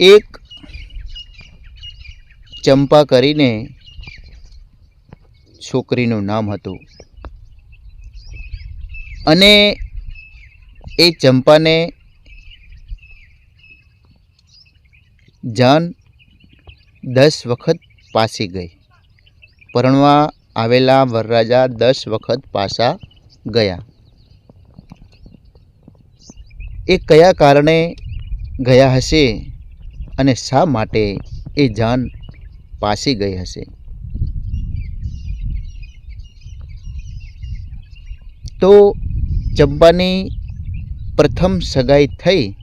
એક ચંપા કરીને છોકરીનું નામ હતું. અને એ ચંપાને જાન દસ વખત પાસી ગઈ. પરણવા આવેલા વરરાજા દસ વખત પાસા ગયા. એ કયા કારણે ગયા હશે? અને શા માટે એ જાન પાસી ગઈ હશે? તો ચંપાની પ્રથમ સગાઈ થઈ,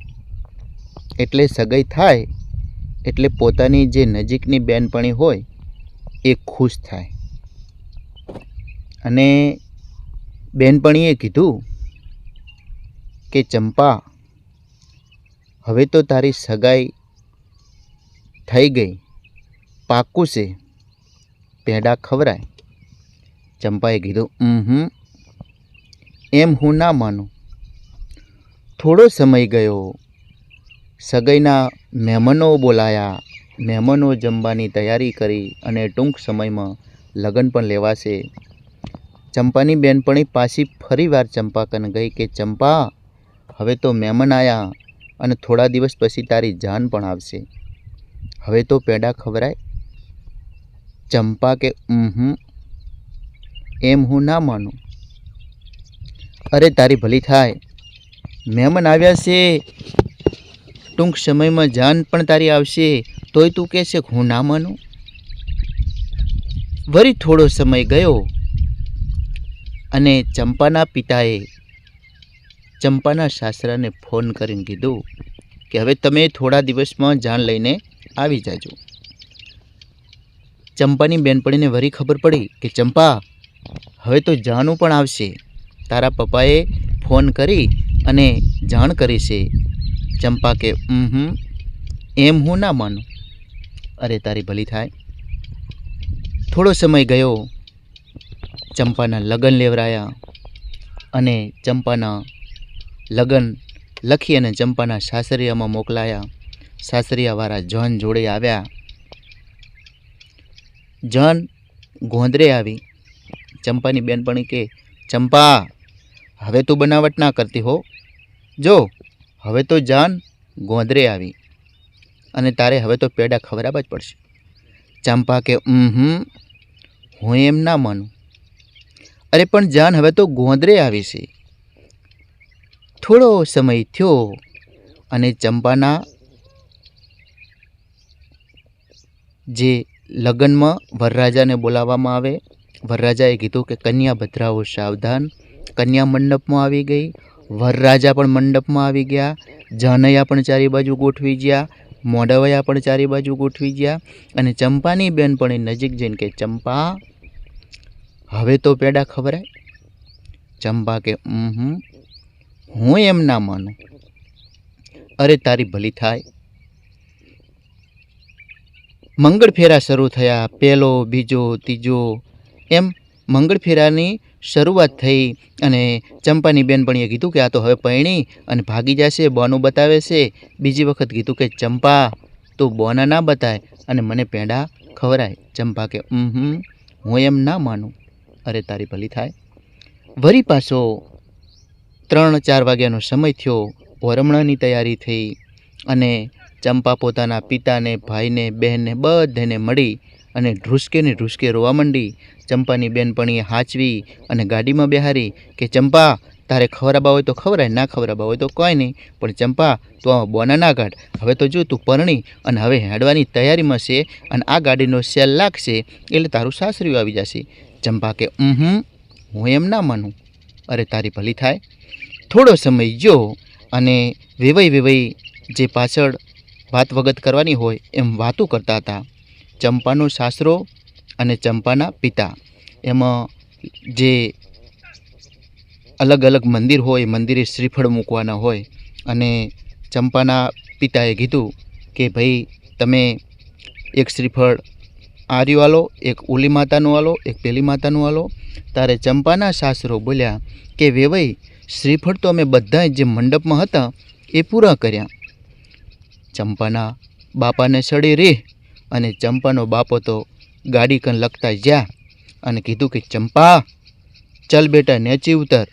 એટલે સગાઈ થાય, એટલે પોતાની જે નજીકની બેનપણી હોય, એ ખુશ થાય. અને બેનપણીએ કીધું કે, ચંપા, હવે તો તારી સગાઈ થઈ ગઈ. પાકું છે. પેડા ખવરાય ચંપાએ કીધું હમ એમ હું ના માનું. થોડો સમય ગયો. સગાઈના મહેમાનો બોલાયા. મહેમાનો જમવાની તૈયારી કરી અને ટૂંક સમયમાં લગ્ન પણ લેવાશે. ચંપાની બેનપણી પાછી ફરીવાર ચંપા કન ગઈ કે, ચંપા, હવે તો મહેમાન આવ્યા અને થોડા દિવસ પછી તારી જાન પણ આવશે. હવે તો પેડા ખવરાય. ચંપા કે એમ હું ના માનું. અરે, તારી ભલી થાય. મહેમાન આવ્યા છે. ટૂંક સમયમાં જાન પણ તારી આવશે. તોય તું કહેશે હું ના માનું. વળી થોડો સમય ગયો અને ચંપાના પિતાએ ચંપાના સાસરાને ફોન કરીને કીધું કે, હવે તમે થોડા દિવસમાં જાન લઈને આવી જાજો. ચંપાની બેનપણીને વરી ખબર પડી કે, ચંપા, હવે તો જાનું પણ આવશે. તારા પપ્પાએ ફોન કરી અને જાણ કરી છે. ચંપા કે હમ એમ હું ના માનું. અરે, તારી ભલી થાય. થોડો સમય ગયો. ચંપાના લગ્ન લેવરાયા અને ચંપાના લગ્ન લખી અને ચંપાના સાસરિયામાં મોકલાયા. સાસરિયાવાળા જન જોડે આવ્યા. જન ગોંદરે આવી. ચંપાની બેનપણી કે, ચંપા, હવે તું બનાવટ ના કરતી હો. જો, હવે તો જાન ગોંદરે આવી. અને તારે હવે તો પેડા ખવડાવવા જ પડશે. ચંપા કે હમ હું એમ ના માનું. અરે, પણ જાન હવે તો ગોંદરે આવી છે. થોડો સમય થયો. અને ચંપાના જે લગ્નમાં વરરાજાને બોલાવવામાં આવે. વરરાજાએ કીધું કે કન્યા ભદ્રાઓ સાવધાન, કન્યા મંડપમાં આવી ગઈ. વરરાજા પણ મંડપમાં આવી ગયા. જાનૈયા પણ ચારે બાજુ ગોઠવી ગયા. મોડવૈયા પણ ચારે બાજુ ગોઠવી ગયા. અને ચંપાની બેનપણી નજીક જઈને કે, ચંપા, હવે તો પેડા ખવરાય. ચંપા કે હું એમ ના માનું. અરે, તારી ભલી થાય. મંગળ ફેરા શરૂ થયા, પહેલો, બીજો, ત્રીજો, એમ મંગળ ફેરાની શરૂઆત થઈ અને ચંપાની બેનપણીએ કીધું કે આ તો હવે પૈણી અને ભાગી જશે, બોનું બતાવે છે. બીજી વખત કીધું કે, ચંપા, તું બોના ના બતાય. અને મને પેંડા ખવરાય ચંપા કે હમ હું એમ ના માનું. અરે, તારી ભલી થાય. વરી પાછો ત્રણ ચાર વાગ્યાનો સમય થયો વરમણાની તૈયારી થઈ અને ચંપા પોતાના પિતાને, ભાઈને, બહેનને બધાને મળી અને ઢ્રુસકે ને ઢ્રુસકે રોવા માંડી. ચંપાની બેનપણીએ હાચવી અને ગાડીમાં બેહારી કે, ચંપા, તારે ખવરાબા હોય તો ખવરાય ના ખવરાબા હોય તો કોઈ નહીં. પણ ચંપા, તું આમાં બોના ના કાઢ. હવે તો જો તું પરણી અને હવે હેડવાની તૈયારીમાં છે અને આ ગાડીનો સેલ લાગશે એટલે તારું સાસરીયું આવી જશે. ચંપા કે હમ હું એમ ના માનું. અરે, તારી ભલી થાય. થોડો સમય જો. અને વેવાઈ વેવાઈ જે પાછળ વાત વગત કરવાની હોય એમ વાતો કરતા હતા. ચંપાનો સાસરો અને ચંપાના પિતા. એમાં જે અલગ અલગ મંદિર હોય, મંદિરે શ્રીફળ મૂકવાના હોય અને ચંપાના પિતાએ કીધું કે, ભાઈ, તમે એક શ્રીફળ આર્યું આલો, એક ઓલી માતાનું આલો, એક પેલી માતાનું આલો. તારે ચંપાના સાસરો બોલ્યા કે, વેવાઈ, શ્રીફળ તો અમે બધા જે મંડપમાં હતા એ પૂરા કર્યા. ચંપાના બાપાને સડી રહી અને ચંપાનો બાપો તો ગાડી કન લખતા જ્યાં અને કીધું કે, ચંપા, ચલ બેટા, નેચી ઉતર.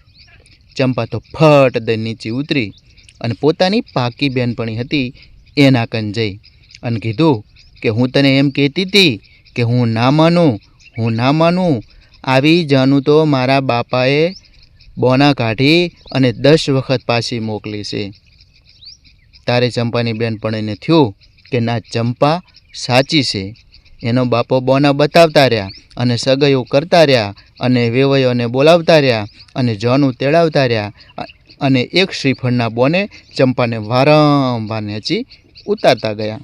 ચંપા તો ફટ દઈ નીચે ઉતરી અને પોતાની પાકી બેનપણી હતી એના કન જઈ અને કીધું કે, હું તને એમ કહેતી હતી કે, હું ના માનું, હું ના માનું. આવી જાનું તો મારા બાપાએ બોના કાઢી અને દસ વખત પાછી મોકલી છે. તારે ચંપાની બેનપણીને થયું કે ના, ચંપા સાચી છે. એનો બાપો બોના બતાવતા રહ્યા અને સગાઈઓ કરતા રહ્યા અને વેવયોને બોલાવતા રહ્યા અને જોનું તેડાવતા રહ્યા અને એક શ્રીફળના બોને ચંપાને વારંવાર નેચી ઉતારતા ગયા.